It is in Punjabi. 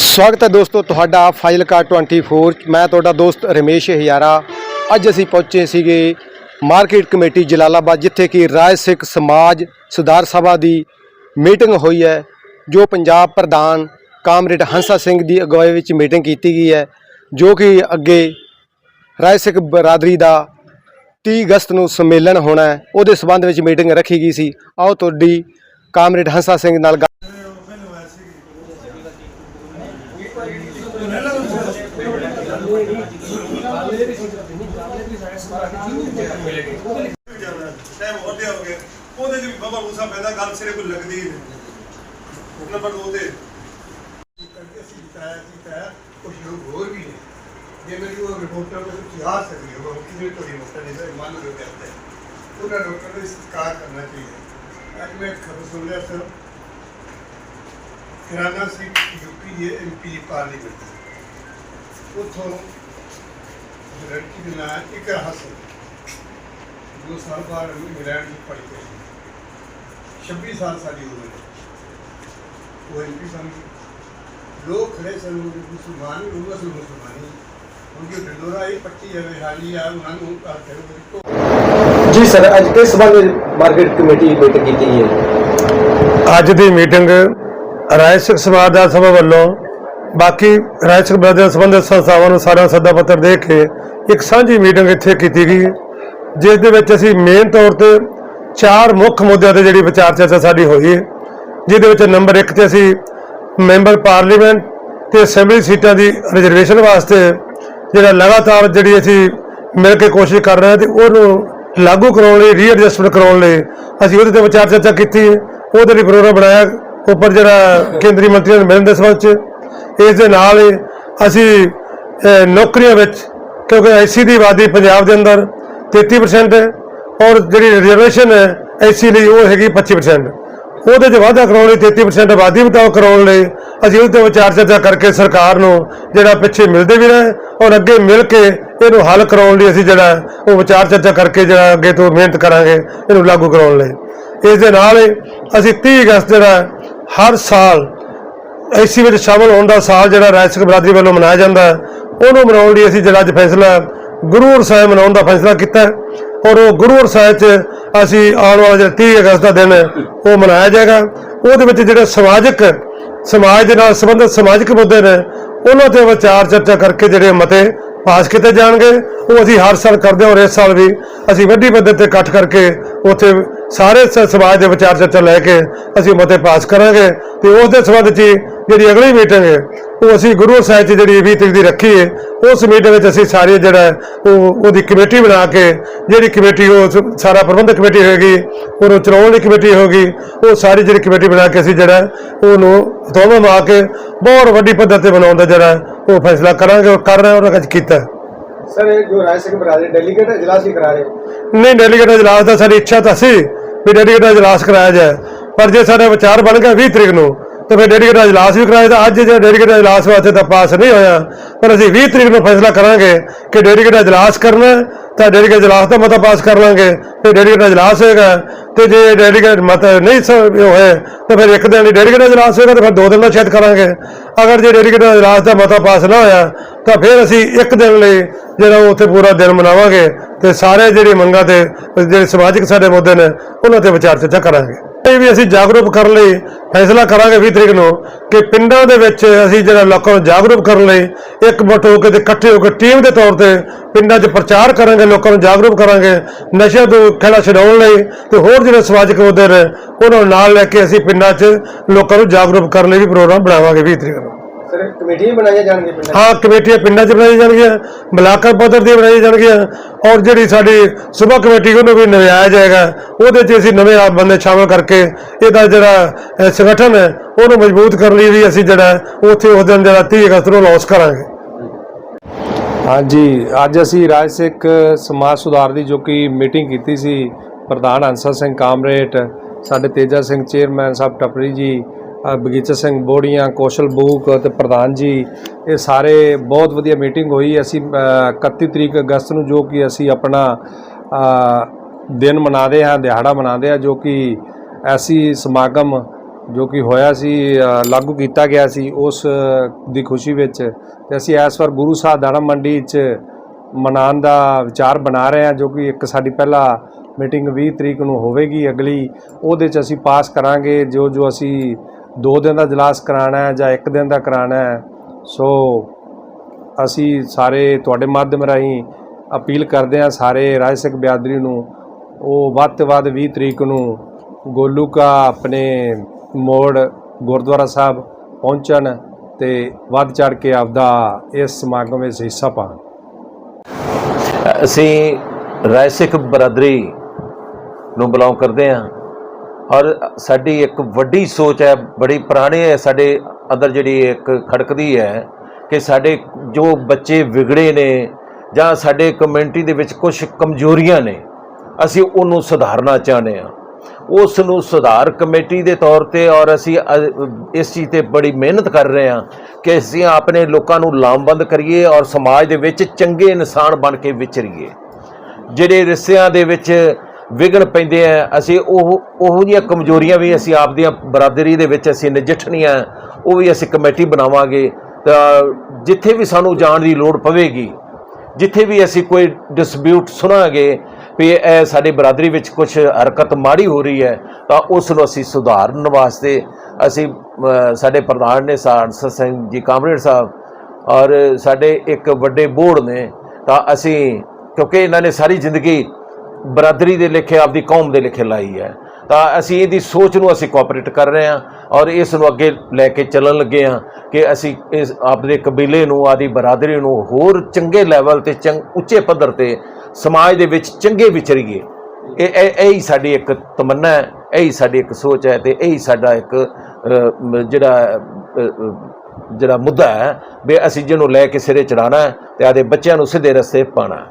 ਸਵਾਗਤ ਹੈ ਦੋਸਤੋ, ਤੁਹਾਡਾ ਫਾਈਲਕਾ 24 ਮੈਂ ਤੁਹਾਡਾ ਦੋਸਤ ਰਮੇਸ਼ ਹਜ਼ਾਰਾ। ਅੱਜ ਅਸੀਂ ਪਹੁੰਚੇ ਸੀਗੇ ਮਾਰਕੀਟ ਕਮੇਟੀ ਜਲਾਲਾਬਾਦ, ਜਿੱਥੇ ਕਿ ਰਾਜ ਸਿੱਖ ਸਮਾਜ ਸੁਧਾਰ ਸਭਾ ਦੀ ਮੀਟਿੰਗ ਹੋਈ ਹੈ, ਜੋ ਪੰਜਾਬ ਪ੍ਰਧਾਨ ਕਾਮਰੇਡ ਹੰਸਾ ਸਿੰਘ ਦੀ ਅਗਵਾਈ ਵਿੱਚ ਮੀਟਿੰਗ ਕੀਤੀ ਗਈ ਹੈ, ਜੋ ਕਿ ਅੱਗੇ ਰਾਜ ਸਿੱਖ ਬਰਾਦਰੀ ਦਾ 30 ਅਗਸਤ ਨੂੰ ਸੰਮੇਲਨ ਹੋਣਾ ਹੈ। ਉਹਦੇ ਸਬੰਧ ਵਿੱਚ ਮੀਟਿੰਗ ਰੱਖੀ ਗਈ ਸੀ। ਆਓ, ਤੁਹਾਡੀ ਕਾਮਰੇਡ ਹੰਸਾ ਸਿੰਘ ਨਾਲ ਗੱਲ ਟਾਈਮ ਵੱਡੇ ਹੋ ਗਏ ਉਹਦੇ ਚ ਵੀ ਬਾਬਾ ਮੂਸਾ ਪੈਦਾ, ਗੱਲ ਸਿਰੇ ਕੋਈ ਲੱਗਦੀ ਹੀ ਨਹੀਂ। ਨੰਬਰ 2 ਤੇ। ਕਰਕੇ ਅਸੀਂ ਜਿਤਾਇਆ ਜਿਤਾਇਆ ਕੁਝ ਲੋਕ ਹੋਰ ਵੀ ਨੇ। ਜੇ ਮੇਰੀ ਉਹ ਰਿਪੋਰਟਰ ਨੂੰ ਕੁਝ ਯਾਦ ਉਹ ਕਿਸੇ ਤੋਂ ਹੀ ਮੁਕਤ ਨਹੀਂ ਸਰ ਮੰਨ ਲਓ ਕਹਿੰਦੇ ਉਹਨਾਂ ਲੋਕਾਂ ਨੂੰ ਸਤਿਕਾਰ ਕਰਨਾ ਚਾਹੀਦਾ ਅੱਜ ਮੈਂ ਖਬਰ ਸੁਣ ਲਿਆ ਸਰ ਕਿਰਾਨਾ ਸੀ ਯੂਪੀ ਦੇ ਐਮਪੀ ਪਾਰਲੀਮੈਂਟ ਉੱਥੋਂ ਲੜਕੀ ਦਾ ਨਾਮ ਇੱਕ ਹਸਨ ਦੋ ਸਾਲ ਬਾਅਦ ਇੰਗਲੈਂਡ ਵਿੱਚ ਪੜ੍ਹੀ ਗਈ 26 ਸਾਲ ਸਾਡੀ ਉਮਰ ਹੈ। ਉਹ ਐਮਪੀ ਬਣ ਗਈ ਲੋਕ ਖੜੇ ਸਨ ਉਹ ਮੁਸਲਮਾਨ ਉਹ ਅਸਲ ਮੁਸਲਮਾਨੀ ਉਨਕੀ ਡੰਡੋਰਾ ਇਹ ਪੱਟੀ ਹੈ ਹਾਲੀ ਆ ਉਹਨਾਂ ਨੂੰ ਕਰ ਕੇ ਜੀ ਸਰ ਅੱਜ ਕਿਸ ਸਬੰਧ ਵਿੱਚ ਮਾਰਕੀਟ ਕਮੇਟੀ ਮੀਟਿੰਗ ਕੀਤੀ ਗਈ ਹੈ? ਅੱਜ ਦੀ ਮੀਟਿੰਗ ਰਾਏ ਸਿੱਖ ਸਮਾਜ ਦਾ ਸਭਾ ਵੱਲੋਂ ਬਾਕੀ ਰਾਏ ਸਿੱਖ ਬਰਾਦਰੀ ਨਾਲ ਸੰਬੰਧਿਤ ਸੰਸਥਾਵਾਂ ਨੂੰ ਸਾਰਾ ਸੱਦਾ ਪੱਤਰ ਦੇ ਕੇ ਇੱਕ ਸਾਂਝੀ ਮੀਟਿੰਗ ਇੱਥੇ ਕੀਤੀ ਗਈ ਜਿਸ ਦੇ ਵਿੱਚ ਅਸੀਂ ਮੇਨ ਤੌਰ ਤੇ ਚਾਰ ਮੁੱਖ ਮੁੱਦਿਆਂ ਤੇ ਜਿਹੜੀ ਵਿਚਾਰ ਚਰਚਾ ਸਾਡੀ ਹੋਈ ਹੈ, ਜਿਹਦੇ ਵਿੱਚ ਨੰਬਰ 1 ਤੇ ਅਸੀਂ ਮੈਂਬਰ ਪਾਰਲੀਮੈਂਟ ਤੇ ਅਸੈਂਬਲੀ ਸੀਟਾਂ ਦੀ ਰਿਜ਼ਰਵੇਸ਼ਨ ਵਾਸਤੇ ਜਿਹੜਾ ਲਗਾਤਾਰ ਜਿਹੜੀ ਅਸੀਂ ਮਿਲ ਕੇ ਕੋਸ਼ਿਸ਼ ਕਰ ਰਹੇ ਹਾਂ ਤੇ ਉਹਨੂੰ ਲਾਗੂ ਕਰਾਉਣ ਲਈ ਰੀਐਡਜਸਟਮੈਂਟ ਕਰਾਉਣ ਲਈ ਅਸੀਂ ਉਹਦੇ ਤੇ ਵਿਚਾਰ ਚਰਚਾ ਕੀਤੀ ਹੈ। ਉਹਦੇ ਲਈ ਪ੍ਰੋਗਰਾਮ ਬਣਾਇਆ ਉੱਪਰ ਜਿਹੜਾ ਕੇਂਦਰੀ ਮੰਤਰੀਆਂ ਨੂੰ ਮਿਲਣ ਦੇ ਸੰਬੰਧ ਚ। ਇਸ ਦੇ ਨਾਲ ਹੀ ਅਸੀਂ ਨੌਕਰੀਆਂ ਵਿੱਚ ਕਿਉਂਕਿ ਐਸਸੀ ਦੀ ਆਬਾਦੀ ਪੰਜਾਬ ਦੇ ਅੰਦਰ 33% ਹੈ। ਔਰ ਜਿਹੜੀ ਰਿਜ਼ਰਵੇਸ਼ਨ ਹੈ ਐਸਸੀ ਲਈ ਉਹ ਹੈਗੀ 25% ਉਹਦੇ 'ਚ ਵਾਧਾ ਕਰਾਉਣ ਲਈ 33% ਆਬਾਦੀ ਬਤਾਓ ਕਰਾਉਣ ਲਈ ਅਸੀਂ ਉਹਦੇ ਤੇ ਵਿਚਾਰ ਚਰਚਾ ਕਰਕੇ ਸਰਕਾਰ ਨੂੰ ਜਿਹੜਾ ਪਿੱਛੇ ਮਿਲਦੇ ਵੀ ਰਹੇ ਔਰ ਅੱਗੇ ਮਿਲ ਕੇ ਇਹਨੂੰ ਹੱਲ ਕਰਾਉਣ ਲਈ ਅਸੀਂ ਜਿਹੜਾ ਉਹ ਵਿਚਾਰ ਚਰਚਾ ਕਰਕੇ ਜਿਹੜਾ ਅੱਗੇ ਤੋਂ ਮਿਹਨਤ ਕਰਾਂਗੇ, ਇਹਨੂੰ ਲਾਗੂ ਕਰਾਉਣ ਲਈ। ਇਸ ਦੇ ਨਾਲ ਹੀ ਅਸੀਂ 30 ਅਗਸਤ ਜਿਹੜਾ ਹਰ ਸਾਲ ਐਸੀ ਵਿੱਚ ਸ਼ਾਮਲ ਹੋਣ ਦਾ ਸਾਲ ਜਿਹੜਾ ਰਾਜ ਸਿੱਖ ਬਰਾਦਰੀ ਵੱਲੋਂ ਮਨਾਇਆ ਜਾਂਦਾ, ਉਹਨੂੰ ਮਨਾਉਣ ਲਈ ਅਸੀਂ ਜਿਹੜਾ ਅੱਜ ਫੈਸਲਾ ਗੁਰੂ ਸਾਹਿਬ ਮਨਾਉਣ ਦਾ ਫੈਸਲਾ ਕੀਤਾ। ਔਰ ਉਹ ਗੁਰੂ ਸਾਹਿਬ 'ਚ ਅਸੀਂ ਆਉਣ ਵਾਲਾ ਜਿਹੜਾ 30 ਅਗਸਤ ਦਾ ਦਿਨ ਉਹ ਮਨਾਇਆ ਜਾਏਗਾ। ਉਹਦੇ ਵਿੱਚ ਜਿਹੜੇ ਸਮਾਜਿਕ, ਸਮਾਜ ਦੇ ਨਾਲ ਸੰਬੰਧਿਤ ਸਮਾਜਿਕ ਮੁੱਦੇ ਨੇ, ਉਹਨਾਂ ਤੇ ਵਿਚਾਰ ਚਰਚਾ ਕਰਕੇ ਜਿਹੜੇ ਮਤੇ ਪਾਸ ਕੀਤੇ ਜਾਣਗੇ। ਉਹ ਅਸੀਂ ਹਰ ਸਾਲ ਕਰਦੇ ਹਾਂ ਔਰ ਇਸ ਸਾਲ ਵੀ ਅਸੀਂ ਵੱਡੀ ਪੱਧਰ ਤੇ ਇਕੱਠ ਕਰਕੇ ਉੱਥੇ ਸਾਰੇ ਸਮਾਜ ਦੇ ਵਿਚਾਰ ਚਰਚਾ ਲੈ ਕੇ ਅਸੀਂ ਮਤੇ ਪਾਸ ਕਰਾਂਗੇ। ਤੇ ਉਸ ਦੇ ਸੰਬੰਧ 'ਚ ਹੀ ਜਿਹੜੀ ਅਗਲੀ ਮੀਟਿੰਗ ਹੈ ਉਹ ਅਸੀਂ ਗੁਰੂ ਸਾਹਿਬ 'ਚ ਜਿਹੜੀ 20 ਤਰੀਕ ਦੀ ਰੱਖੀ ਹੈ ਉਸ ਮੀਟਿੰਗ ਵਿੱਚ ਅਸੀਂ ਸਾਰੇ ਜਿਹੜਾ ਉਹ ਉਹਦੀ ਕਮੇਟੀ ਬਣਾ ਕੇ ਜਿਹੜੀ ਕਮੇਟੀ ਉਹ ਸਾਰਾ ਪ੍ਰਬੰਧਕ ਕਮੇਟੀ ਹੋਏਗੀ ਉਹਨੂੰ ਚਲਾਉਣ ਦੀ ਕਮੇਟੀ ਹੋਏਗੀ ਉਹ ਸਾਰੀ ਜਿਹੜੀ ਕਮੇਟੀ ਬਣਾ ਕੇ ਅਸੀਂ ਜਿਹੜਾ ਉਹਨੂੰ ਦੋਵਾਂ ਮਾ ਕੇ ਬਹੁਤ ਵੱਡੀ ਪੱਧਰ ਤੇ ਬਣਾਉਣ ਦਾ ਜਿਹੜਾ ਉਹ ਫੈਸਲਾ ਕਰਾਂਗੇ ਔਰ ਕਰ ਰਹੇ ਔਰ ਅੱਜ ਕੀਤਾ ਸਰ ਇਹ ਜੋ ਰਾਜ ਸਿੰਘ ਬਰਾਦਰੀ ਡੈਲੀਗੇਟ ਇਜਲਾਸ ਹੀ ਕਰਾ ਰਹੇ ਨਹੀਂ ਡੈਲੀਗੇਟ ਇਜਲਾਸ ਦਾ ਸਾਡੀ ਇੱਛਾ ਤਾਂ ਸੀ ਵੀ ਡੈਲੀਗੇਟ ਇਜਲਾਸ ਕਰਾਇਆ ਜਾਏ ਪਰ ਜੇ ਸਾਡਾ ਵਿਚਾਰ ਬਣ ਗਿਆ 20 ਤਰੀਕ ਨੂੰ ਤਾਂ ਫਿਰ ਡੈਲੀਗੇਟ ਇਜਲਾਸ ਵੀ ਕਰਾਇਆ ਤਾਂ ਅੱਜ ਜੇ ਡੈਲੀਗੇਟ ਇਜਲਾਸ ਵਾਸਤੇ ਤਾਂ ਪਾਸ ਨਹੀਂ ਹੋਇਆ, ਪਰ ਅਸੀਂ 20 ਤਰੀਕ ਨੂੰ ਫੈਸਲਾ ਕਰਾਂਗੇ ਕਿ ਡੈਲੀਗੇਟ ਇਜਲਾਸ ਕਰਨਾ ਤਾਂ ਡੈਲੀਗੇਟ ਇਜਲਾਸ ਦਾ ਮਤਾ ਪਾਸ ਕਰ ਲਾਂਗੇ, ਫਿਰ ਡੈਲੀਗੇਟ ਇਜਲਾਸ ਹੋਏਗਾ, ਤੇ ਜੇ ਡੈਲੀਗੇਟ ਮਤਾ ਨਹੀਂ ਹੋਏ ਤਾਂ ਫਿਰ ਇੱਕ ਦਿਨ ਲਈ ਡੈਲੀਗੇਟ ਇਜਲਾਸ ਹੋਏਗਾ ਤਾਂ ਫਿਰ ਦੋ ਦਿਨ ਦਾ ਸ਼ਾਇਦ ਕਰਾਂਗੇ। ਅਗਰ ਜੇ ਡੈਲੀਗੇਟ ਇਜਲਾਸ ਦਾ ਮਤਾ ਪਾਸ ਨਾ ਹੋਇਆ, ਤਾਂ ਫਿਰ ਅਸੀਂ ਇੱਕ ਦਿਨ ਲਈ ਜਿਹੜਾ ਉੱਥੇ ਪੂਰਾ ਦਿਨ ਮਨਾਵਾਂਗੇ, ਤੇ ਸਾਰੇ ਜਿਹੜੀ ਮੰਗਾਂ ਤੇ ਜਿਹੜੇ ਸਮਾਜਿਕ ਸਾਡੇ ਮੁੱਦੇ ਨੇ, ਉਹਨਾਂ ਤੇ ਵਿਚਾਰ ਚਰਚਾ ਕਰਾਂਗੇ। ਇਹ ਵੀ ਅਸੀਂ ਜਾਗਰੂਕ ਕਰਨ ਲਈ ਫੈਸਲਾ ਕਰਾਂਗੇ 20 ਤਰੀਕ ਨੂੰ ਕਿ ਪਿੰਡਾਂ ਦੇ ਵਿੱਚ ਅਸੀਂ ਜਿਹੜਾ ਲੋਕਾਂ ਨੂੰ ਜਾਗਰੂਕ ਕਰਨ ਲਈ ਇੱਕ ਮੋਟ ਹੋ ਕੇ ਤੇ ਇਕੱਠੇ ਹੋ ਕੇ ਟੀਮ ਦੇ ਤੌਰ ਤੇ ਪਿੰਡਾਂ 'ਚ ਪ੍ਰਚਾਰ ਕਰਾਂਗੇ, ਲੋਕਾਂ ਨੂੰ ਜਾਗਰੂਕ ਕਰਾਂਗੇ ਨਸ਼ੇ ਤੋਂ ਖੇੜਾ ਛਡਾਉਣ ਲਈ ਤੇ ਹੋਰ ਜਿਹੜੇ ਸਮਾਜਿਕ ਮੁੱਦੇ ਨੇ, ਉਹਨਾਂ ਨੂੰ ਨਾਲ ਲੈ ਕੇ ਅਸੀਂ ਪਿੰਡਾਂ 'ਚ ਲੋਕਾਂ ਨੂੰ ਜਾਗਰੂਕ ਕਰਨ ਲਈ ਵੀ ਪ੍ਰੋਗਰਾਮ ਬਣਾਵਾਂਗੇ 20 ਤਰੀਕ ਨੂੰ। ਸਰ ਕਮੇਟੀਆਂ ਬਣਾਈਆਂ ਜਾਣਗੀਆਂ ਪਿੰਡਾਂ 'ਚ? ਹਾਂ ਕਮੇਟੀਆਂ ਪਿੰਡਾਂ 'ਚ ਬਣਾਈਆਂ ਜਾਣਗੀਆਂ ਬਲਾਕਾ ਪੱਧਰ ਦੀਆਂ ਬਣਾਈਆਂ ਜਾਣਗੀਆਂ ਔਰ ਜਿਹੜੀ ਸਾਡੀ ਸੂਬਾ ਕਮੇਟੀ ਉਹਨੂੰ ਵੀ ਨਵਿਆਇਆ ਜਾਏਗਾ ਉਹਦੇ 'ਚ ਅਸੀਂ ਨਵੇਂ ਆਪ ਬੰਦੇ ਸ਼ਾਮਲ ਕਰਕੇ ਇਹਦਾ ਜਿਹੜਾ ਸੰਗਠਨ ਹੈ ਉਹਨੂੰ ਮਜ਼ਬੂਤ ਕਰਨ ਲਈ ਵੀ ਅਸੀਂ ਜਿਹੜਾ ਉੱਥੇ ਉਸ ਦਿਨ ਜਿਹੜਾ 30 ਅਗਸਤ ਨੂੰ ਲਾਂਚ ਕਰਾਂਗੇ ਹਾਂਜੀ ਅੱਜ ਅਸੀਂ ਰਾਜ ਸਿੱਖ ਸਮਾਜ ਸੁਧਾਰ ਦੀ ਜੋ ਕਿ ਮੀਟਿੰਗ ਕੀਤੀ ਸੀ ਪ੍ਰਧਾਨ ਹੰਸਾ ਸਿੰਘ ਕਾਮਰੇਟ ਸਾਡੇ ਤੇਜਾ ਸਿੰਘ ਚੇਅਰਮੈਨ ਸਾਹਿਬ ਟਪਰੀ ਜੀ ਬਗੀਚਾ ਸਿੰਘ ਬੋੜੀਆਂ ਕੌਸ਼ਲ ਬੂਕ ਤੇ ਪ੍ਰਧਾਨ ਜੀ ਇਹ ਸਾਰੇ ਬਹੁਤ ਵਧੀਆ ਮੀਟਿੰਗ ਹੋਈ। ਅਸੀਂ ਅ, 31 ਤਰੀਕ ਅਗਸਤ ਨੂੰ ਜੋ ਕਿ ਅਸੀਂ ਆਪਣਾ ਦਿਨ ਮਨਾਉਂਦੇ ਹਾਂ ਦਿਹਾੜਾ ਮਨਾਉਂਦੇ ਹਾਂ ਜੋ ਕਿ ਐਸੀ ਸਮਾਗਮ ਜੋ ਕਿ ਹੋਇਆ ਸੀ ਲਾਗੂ ਕੀਤਾ ਗਿਆ ਸੀ ਉਸ ਦੀ ਖੁਸ਼ੀ ਵਿੱਚ ਤੇ ਅਸੀਂ ਇਸ ਵਾਰ ਗੁਰੂ ਸਾਹਿਬ ਦਾਣਾ ਮੰਡੀ 'ਚ ਮਨਾਉਣ ਦਾ ਵਿਚਾਰ ਬਣਾ ਰਹੇ ਹਾਂ ਜੋ ਕਿ ਇੱਕ ਸਾਡੀ ਪਹਿਲਾ ਮੀਟਿੰਗ 20 ਤਰੀਕ ਨੂੰ ਹੋਵੇਗੀ ਅਗਲੀ। ਉਹਦੇ 'ਚ ਅਸੀਂ ਪਾਸ ਕਰਾਂਗੇ ਜੋ ਜੋ ਅਸੀਂ ਦੋ ਦਿਨ ਦਾ ਇਜਲਾਸ ਕਰਾਉਣਾ ਹੈ ਜਾਂ ਇੱਕ ਦਿਨ ਦਾ ਕਰਾਉਣਾ ਹੈ, ਸੋ ਅਸੀਂ ਸਾਰੇ ਤੁਹਾਡੇ ਮਾਧਿਅਮ ਰਾਹੀਂ ਅਪੀਲ ਕਰਦੇ ਹਾਂ ਸਾਰੇ ਰਾਜ ਸਿੱਖ ਬਿਆਦਰੀ ਨੂੰ, ਉਹ ਵੱਧ ਤੋਂ ਵੱਧ 20 ਤਰੀਕ ਨੂੰ ਗੋਲੂ ਕਾ ਆਪਣੇ ਮੋੜ ਗੁਰਦੁਆਰਾ ਸਾਹਿਬ ਪਹੁੰਚਣ ਤੇ ਵੱਧ ਚੜ ਕੇ ਆਪਦਾ ਇਸ ਸਮਾਗਮ ਵਿੱਚ ਹਿੱਸਾ ਪਾਉਣ ਅਸੀਂ ਰਾਜ ਸਿੱਖ ਬਰਾਦਰੀ ਨੂੰ ਬਿਲੋਂਗ ਕਰਦੇ ਹਾਂ। ਔਰ ਸਾਡੀ ਇੱਕ ਵੱਡੀ ਸੋਚ ਹੈ, ਬੜੀ ਪੁਰਾਣੀ ਹੈ, ਸਾਡੇ ਅੰਦਰ ਜਿਹੜੀ ਇੱਕ ਖੜਕਦੀ ਹੈ ਕਿ ਸਾਡੇ ਜੋ ਬੱਚੇ ਵਿਗੜੇ ਨੇ ਜਾਂ ਸਾਡੇ ਕਮਿਊਨਿਟੀ ਦੇ ਵਿੱਚ ਕੁਝ ਕਮਜ਼ੋਰੀਆਂ ਨੇ, ਅਸੀਂ ਉਹਨੂੰ ਸੁਧਾਰਨਾ ਚਾਹੁੰਦੇ ਹਾਂ। ਉਸ ਨੂੰ ਸੁਧਾਰ ਕਮੇਟੀ ਦੇ ਤੌਰ ਤੇ ਔਰ ਅਸੀਂ ਇਸ ਚੀਜ਼ ਤੇ ਬੜੀ ਮਿਹਨਤ ਕਰ ਰਹੇ ਹਾਂ ਕਿ ਅਸੀਂ ਆਪਣੇ ਲੋਕਾਂ ਨੂੰ ਲਾਮਬੰਦ ਕਰੀਏ ਔਰ ਸਮਾਜ ਦੇ ਵਿੱਚ ਚੰਗੇ ਇਨਸਾਨ ਬਣ ਕੇ ਵਿਚਰੀਏ। ਜਿਹੜੇ ਰਿਸ਼ਤਿਆਂ ਦੇ ਵਿੱਚ ਵਿਗੜ ਪੈਂਦੇ ਆ। ਅਸੀਂ ਉਹ, ਉਹੋ ਜਿਹੀਆਂ ਕਮਜ਼ੋਰੀਆਂ ਵੀ ਅਸੀਂ ਆਪਦੀਆਂ ਬਰਾਦਰੀ ਦੇ ਵਿੱਚ ਅਸੀਂ ਨਜਿੱਠਣੀਆਂ, ਉਹ ਵੀ ਅਸੀਂ ਕਮੇਟੀ ਬਣਾਵਾਂਗੇ। ਤਾਂ ਜਿੱਥੇ ਵੀ ਸਾਨੂੰ ਜਾਣ ਦੀ ਲੋੜ ਪਵੇਗੀ, ਜਿੱਥੇ ਵੀ ਅਸੀਂ ਕੋਈ ਡਿਸਪਿਊਟ ਸੁਣਾਂਗੇ ਵੀ ਇਹ ਸਾਡੇ ਬਰਾਦਰੀ ਵਿੱਚ ਕੁਝ ਹਰਕਤ ਮਾੜੀ ਹੋ ਰਹੀ ਹੈ, ਤਾਂ ਉਸ ਨੂੰ ਅਸੀਂ ਸੁਧਾਰਨ ਵਾਸਤੇ ਅਸੀਂ ਸਾਡੇ ਪ੍ਰਧਾਨ ਨੇ ਸਾਂਸ ਸਿੰਘ ਜੀ ਕਾਮਰੇਡ ਸਾਹਿਬ ਔਰ ਸਾਡੇ ਇੱਕ ਵੱਡੇ ਬੋਰਡ ਨੇ, ਤਾਂ ਅਸੀਂ, ਕਿਉਂਕਿ ਇਹਨਾਂ ਨੇ ਸਾਰੀ ਜ਼ਿੰਦਗੀ ਬਰਾਦਰੀ ਦੇ ਲੇਖੇ, ਆਪਦੀ ਕੌਮ ਦੇ ਲੇਖੇ ਲਾਈ ਹੈ। ਤਾਂ ਅਸੀਂ ਇਹਦੀ ਸੋਚ ਨੂੰ ਅਸੀਂ ਕੋਆਪਰੇਟ ਕਰ ਰਹੇ ਹਾਂ ਔਰ ਇਸ ਨੂੰ ਅੱਗੇ ਲੈ ਕੇ ਚੱਲਣ ਲੱਗੇ ਹਾਂ ਕਿ ਅਸੀਂ ਇਸ ਆਪਦੇ ਕਬੀਲੇ ਨੂੰ ਆਦੀ ਬਰਾਦਰੀ ਨੂੰ ਹੋਰ ਚੰਗੇ ਲੈਵਲ ਤੇ ਚੰਗ ਉੱਚੇ ਪੱਧਰ ਤੇ ਸਮਾਜ ਦੇ ਵਿੱਚ ਚੰਗੇ ਵਿਚਰੀਏ। ਇਹ ਇਹ ਇਹ ਹੀ ਸਾਡੀ ਇੱਕ ਤਮੰਨਾ ਹੈ, ਇਹ ਹੀ ਸਾਡੀ ਇੱਕ ਸੋਚ ਹੈ ਤੇ ਇਹ ਹੀ ਸਾਡਾ ਇੱਕ ਜਿਹੜਾ ਜਿਹੜਾ ਮੁੱਦਾ ਹੈ ਵੀ ਅਸੀਂ ਜਿਹਨੂੰ ਲੈ ਕੇ ਸਿਰੇ ਚੜਾਣਾ ਹੈ ਤੇ ਆਦੇ ਬੱਚਿਆਂ ਨੂੰ ਸਿੱਧੇ ਰਸਤੇ ਪਾਣਾ ਹੈ।